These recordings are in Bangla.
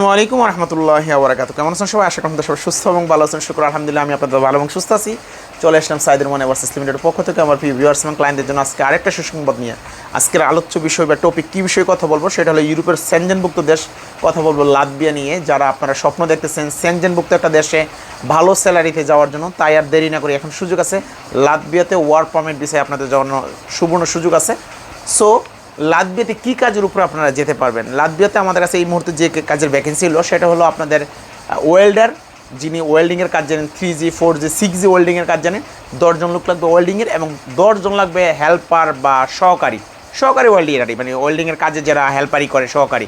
আসসালামু আলাইকুম রহমতুল্লাহ আবরাকাত কেমন আছেন সবাই? আশা করি সবাই সুস্থ এবং ভালো আছেন। শুক্র, আলহামদুলিল্লাহ, আমি আপনাদের ভালো এবং সুস্থ আছি। চলে আসলাম সাইদের মনে ভার্সেস লিমিটেডের পক্ষ থেকে আমার ভিউয়ার্স এবং ক্লায়েন্টদের জন্য আজকে আরেকটা সুসংবাদ নিয়ে। আজকের আলোচ্য বিষয় বা টপিক কী বিষয়ে কথা বলব? সেটা হলো ইউরোপের সেনজেনভুক্ত দেশ কথা বলব লাতবিয়া নিয়ে। যারা আপনারা স্বপ্ন দেখতেছেন সেনজেনভুক্ত একটা দেশে ভালো স্যালারিতে যাওয়ার জন্য, তাই আর দেরি না করে এখন সুযোগ আছে। লাতবিয়াতে ওয়ার্ক পারমিট বিষয়ে আপনাদের জন্য সুবর্ণ সুযোগ আছে। সো লাতবিয়াতে কী কাজের উপর আপনারা যেতে পারবেন? লাতবিয়াতে আমাদের কাছে এই মুহূর্তে যে কাজের ভ্যাকেন্সি হলো সেটা হলো আপনাদের ওয়েল্ডার যিনি ওয়েল্ডিংয়ের কাজ জানেন three G four G six G ওয়েল্ডিংয়ের কাজ জানেন, দশজন লোক লাগবে ওয়েল্ডিংয়ের এবং দশজন লাগবে হেল্পার বা সহকারী। সহকারী ওয়েল্ডিংয়ের মানে ওয়েল্ডিংয়ের কাজে যারা হেল্পারই করে, সহকারী।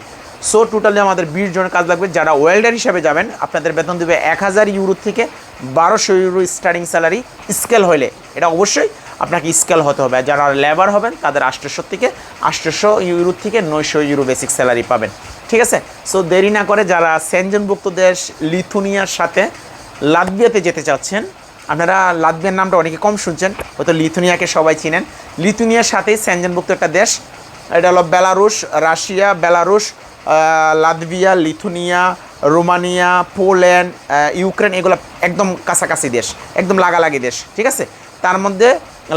সো টোটালি আমাদের বিশ জনের কাজ লাগবে। যারা ওয়েল্ডার হিসাবে যাবেন, আপনাদের বেতন দেবে এক হাজার ইউরো থেকে বারোশো ইউরো স্টার্টিং স্যালারি স্কেল হলে এটা অবশ্যই। আপনাকে স্কেল হতে হবে। যারা লেবার হবেন, তাদের আষ্টশো থেকে আষ্টশো ইউরো থেকে নয়শো ইউরো বেসিক স্যালারি পাবেন। ঠিক আছে? সো দেরি না করে যারা সেনজনভুক্ত দেশ, লিথুনিয়ার সাথে লাতবিয়াতে যেতে চাচ্ছেন, আপনারা লাতবিয়ার নামটা অনেকে কম শুনছেন, হয়তো লিথুনিয়াকে সবাই চিনেন। লিথুনিয়ার সাথেই সেনজনভুক্ত একটা দেশ, এটা হলো Belarus, Russia, Belarus Latvia, Lithuania, Romania, Poland Ukraine, এগুলো একদম কাছাকাছি দেশ, একদম লাগালাগি দেশ। ঠিক আছে? তার মধ্যে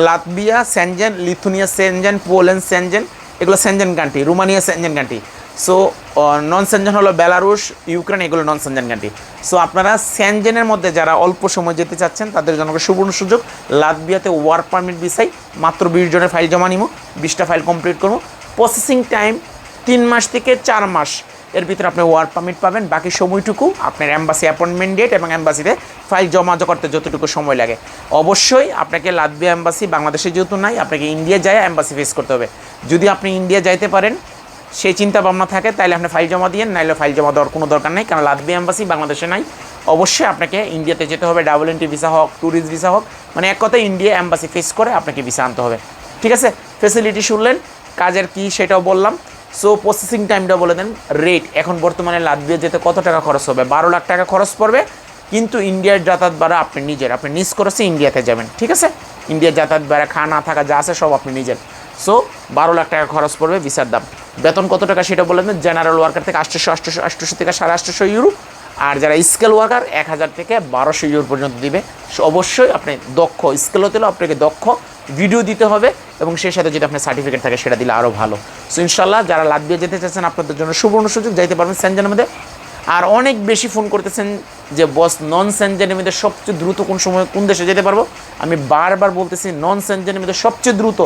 Latvia Schengen Lithuania Schengen, Poland Schengen, এগুলো Schengen country Romania Schengen country so non Schengen হলো বেলারুশ, ইউক্রেন, এগুলো নন স্যানজেন কান্ট্রি সো আপনারা সেনজেনের মধ্যে যারা অল্প সময় যেতে চাচ্ছেন, তাদের জন্য সুবর্ণ সুযোগ লাতবিয়াতে ওয়ার্ক পারমিট বিষয়, মাত্র বিশ জনের ফাইল জমা নিব বিশটা ফাইল কমপ্লিট করব প্রসেসিং টাইম তিন মাস থেকে চার মাস। এর ভিতরে আপনি ওয়ার্ক পারমিট পাবেন। বাকি সময়টুকু আপনার অ্যাম্বাসি অ্যাপয়েন্টমেন্ট ডেট এবং অ্যাম্বাসিতে ফাইল জমা করতে যতটুকু সময় লাগে। অবশ্যই আপনাকে লাতবিয়া অ্যাম্বাসি বাংলাদেশে যেহেতু নাই, আপনাকে ইন্ডিয়া যায় অ্যাম্বাসি ফেস করতে হবে। যদি আপনি ইন্ডিয়া যাইতে পারেন, সেই চিন্তা ভাবনা থাকে তাহলে আপনি ফাইল জমা দিয়ে নাইলে ফাইল জমা দেওয়ার কোনো দরকার নেই, কারণ লাতবিয়া অ্যাম্বাসি বাংলাদেশে নাই। অবশ্যই আপনাকে ইন্ডিয়াতে যেতে হবে ডাবল এন্ট্রি ভিসা হোক ট্যুরিস্ট ভিসা হোক মানে এক কথায় ইন্ডিয়া অ্যাম্বাসি ফেস করে আপনাকে ভিসা আনতে হবে। ঠিক আছে? ফেসিলিটি শুনলেন, কাজের কি সেটাও বললাম। সো প্রসেসিং টাইমটা বলে দেন রেট এখন বর্তমানে লাতবিয়া যেতে কত টাকা খরচ হবে? বারো লাখ টাকা খরচ পড়বে, কিন্তু ইন্ডিয়ার যাতায়াত ভাড়া আপনি নিজের। আপনি নিজ খরচে ইন্ডিয়াতে যাবেন, ঠিক আছে? ইন্ডিয়ার যাতায়াত ভাড়া খানা থাকা যা আছে সব আপনি নিজের। সো বারো লাখ টাকা খরচ পড়বে ভিসার দাম। বেতন কত টাকা সেটা বলে দেন জেনারেল ওয়ার্কার থেকে আটশোশো আটশোশো আটশোশো থেকে সাড়ে আটশোশো ইউরো আর যারা স্কেল ওয়ার্কার এক হাজার থেকে বারোশো ইউরো পর্যন্ত দিবে। অবশ্যই আপনি দক্ষ স্কেল হতে আপনাকে দক্ষ। ভিডিও দিতে হবে এবং সেই সাথে যদি আপনার সার্টিফিকেট থাকে, সেটা দিলে আরও ভালো। সো ইনশাল্লাহ যারা লাতবিয়া যেতে চাচ্ছেন, আপনাদের জন্য সুবর্ণ সুযোগ যাইতে পারবেন মধ্যে আর অনেক বেশি ফোন করতেছেন যে, বস নন সেনজেনের মধ্যে সবচেয়ে দ্রুত কোন সময়, কোন দেশে যেতে পারব? আমি বারবার বলতেছি নন সেনজেনের মধ্যে সবচেয়ে দ্রুত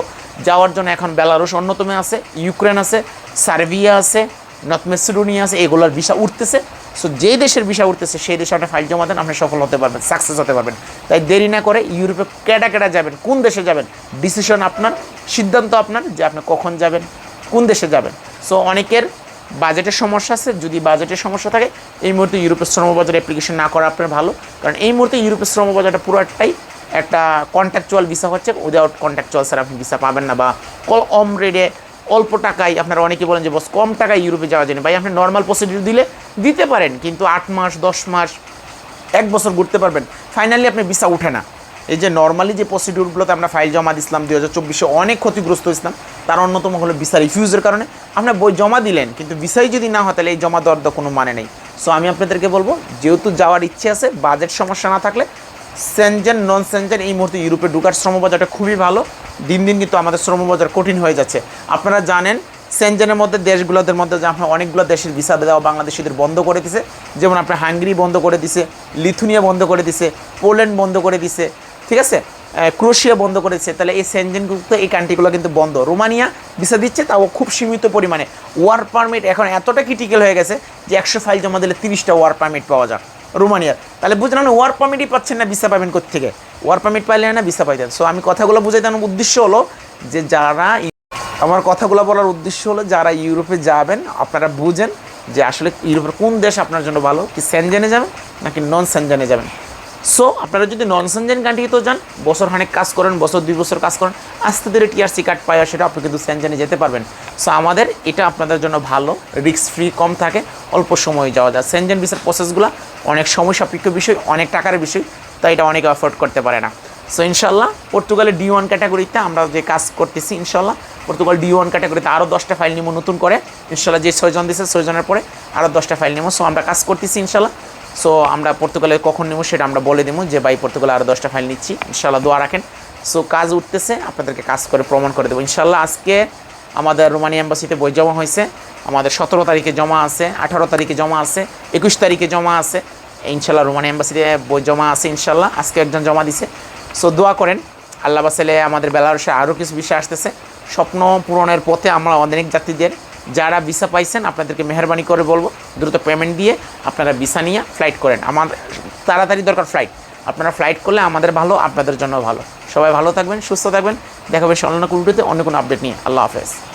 যাওয়ার জন্য এখন বেলারুশ অন্যতম আছে, ইউক্রেন আছে, সার্বিয়া আছে, নর্থ মেসিডোনিয়া আছে, এগুলোর ভিসা উঠতেছে। সো যে দেশের ভিসা উঠতেছে, সেই দেশে আপনি ফাইল জমা দেন, আপনি সফল হতে পারবেন সাকসেস হতে পারবেন। তাই দেরি না করে ইউরোপে কেটা কেটা যাবেন, কোন দেশে যাবেন ডিসিশন আপনার, সিদ্ধান্ত আপনার যে আপনি কখন যাবেন, কোন দেশে যাবেন। সো অনেকের বাজেটের সমস্যা আছে, যদি বাজেটের সমস্যা থাকে, এই মুহূর্তে ইউরোপের শ্রমবাজার অ্যাপ্লিকেশন না করা আপনার ভালো। কারণ এই মুহূর্তে ইউরোপের শ্রমবাজারটা পুরোটাই একটা কন্ট্রাকচুয়াল ভিসা হচ্ছে উইদাউট কন্ট্রাকচুয়াল স্যার আপনি ভিসা পাবেন না বা কম রেটে অল্প টাকায় আপনারা অনেকে বলেন যে, বস, কম টাকায় ইউরোপে যাওয়া যায় ভাই, আপনি নর্মাল প্রসিডিউর দিলে দিতে পারেন, কিন্তু আট মাস, দশ মাস, এক বছর ঘুরতে পারবেন। ফাইনালি আপনি ভিসা উঠে না। এই যে নর্মালি যে প্রসিডিউরগুলোতে আমরা ফাইল জমা দিছিলাম দুই হাজার চব্বিশে, অনেক ক্ষতিগ্রস্ত হয়েছিলাম। তার অন্যতম হলো ভিসা রিফিউজের কারণে। আপনার বই জমা দিলেন, কিন্তু ভিসাই যদি না হয়, তাহলে এই জমা দেওয়ার কোনো মানে নেই। সো আমি আপনাদেরকে বলব, যেহেতু যাওয়ার ইচ্ছে আছে বাজেট সমস্যা না থাকলে সেনজেন নন সেনজেন এই মুহূর্তে ইউরোপে ঢুকার শ্রমবাজারটা খুবই ভালো। দিন দিন কিন্তু আমাদের শ্রমবাজার কঠিন হয়ে যাচ্ছে। আপনারা জানেন, সেনজেনের মধ্যে দেশগুলোদের মধ্যে আপনার অনেকগুলো দেশের ভিসা দেওয়া বাংলাদেশিদের বন্ধ করে দিছে। যেমন আপনার হাঙ্গেরি বন্ধ করে দিছে, লিথুনিয়া বন্ধ করে দিছে, পোল্যান্ড বন্ধ করে দিছে, ঠিক আছে? ক্রোশিয়া বন্ধ করেছে। তাহলে এই সেনজেনগুলো এই কান্ট্রিগুলো কিন্তু বন্ধ। রোমানিয়া ভিসা দিচ্ছে, তাও খুব সীমিত পরিমাণে। ওয়ার পারমিট এখন এতটা ক্রিটিক্যাল হয়ে গেছে যে একশো ফাইল জমা দিলে তিরিশটা ওয়ার পারমিট পাওয়া যায় রোমানিয়ার। তাহলে বুঝলেন ওয়ার পারমিটই পাচ্ছেন না ভিসা পাবেন থেকে ওয়ার পারমিট পাইলে না ভিসা পাইতেন সো আমি কথাগুলো বুঝাই দেওয়ার উদ্দেশ্য হলো যে যারা আমার কথাগুলো বলার উদ্দেশ্য হলো যারা ইউরোপে যাবেন, আপনারা বুঝেন যে আসলে ইউরোপের কোন দেশ আপনার জন্য ভালো, কি স্যানজেনে যাবেন নাকি নন স্যানজেনে যাবেন। সো আপনারা যদি নন সেনজেন কান্ট্রিতেও যান, বছর খানেক কাজ করেন, বছর দুই বছর কাজ করেন, আস্তে ধীরে টিআরসি কার্ড পাওয়া সেটা আপনি কিন্তু সেনজেনে যেতে পারবেন। সো আমাদের এটা আপনাদের জন্য ভালো রিস্ক ফ্রি কম থাকে, অল্প সময়ে যাওয়া যায়। সেনজেন ভিসার প্রসেসগুলো অনেক সময় সাপেক্ষ বিষয়, অনেক টাকার বিষয়, তাই এটা অনেকে অ্যাফোর্ড করতে পারে না। সো ইনশাল্লাহ পর্তুগালের ডি ওয়ান ক্যাটাগরিতে আমরা যে কাজ করতেছি ইনশাল্লাহ পর্তুগাল ডি ওয়ান ক্যাটাগরিতে আরও দশটা ফাইল নিব নতুন করে। ইনশাল্লাহ যে ছয়জন দিছে, ছয়জনের পরে আরও দশটা ফাইল নিব। সো আমরা কাজ করতেছি ইনশাল্লাহ সো আমরা পর্তুগালে কখন নেব সেটা আমরা বলে দেবো যে, ভাই, পর্তুগালে আরও দশটা ফাইল নিচ্ছি। ইনশাল্লাহ দোয়া রাখেন। সো কাজ উঠতেছে, আপনাদেরকে কাজ করে প্রমাণ করে দেবো। ইনশাল্লাহ আজকে আমাদের রোমানি এম্বাসিতে বই জমা হয়েছে। আমাদের সতেরো তারিখে জমা আছে, আঠারো তারিখে জমা আছে, একুশ তারিখে জমা আছে। ইনশাল্লাহ রোমানি এম্বাসিতে বই জমা আছে ইনশাল্লাহ আজকে একজন জমা দিছে। সো দোয়া করেন, আল্লাহ বাসালে আমাদের বেলারসে আরও কিছু বিষয় আসতেছে। স্বপ্ন পূরণের পথে আমরা অনেক যাত্রীদের যারা ভিসা পাইছেন, আপনাদেরকে মেহরবানি করে বলব, দ্রুত পেমেন্ট দিয়ে আপনারা ভিসা নিয়ে ফ্লাইট করেন। আমাদের, তাড়াতাড়ি দরকার ফ্লাইট আপনারা ফ্লাইট করলে আমাদের ভালো, আপনাদের জন্য ভালো। সবাই ভালো থাকবেন, সুস্থ থাকবেন। দেখা হবে অন্য অন্য কোনো আপডেট নিয়ে। আল্লাহ হাফেজ।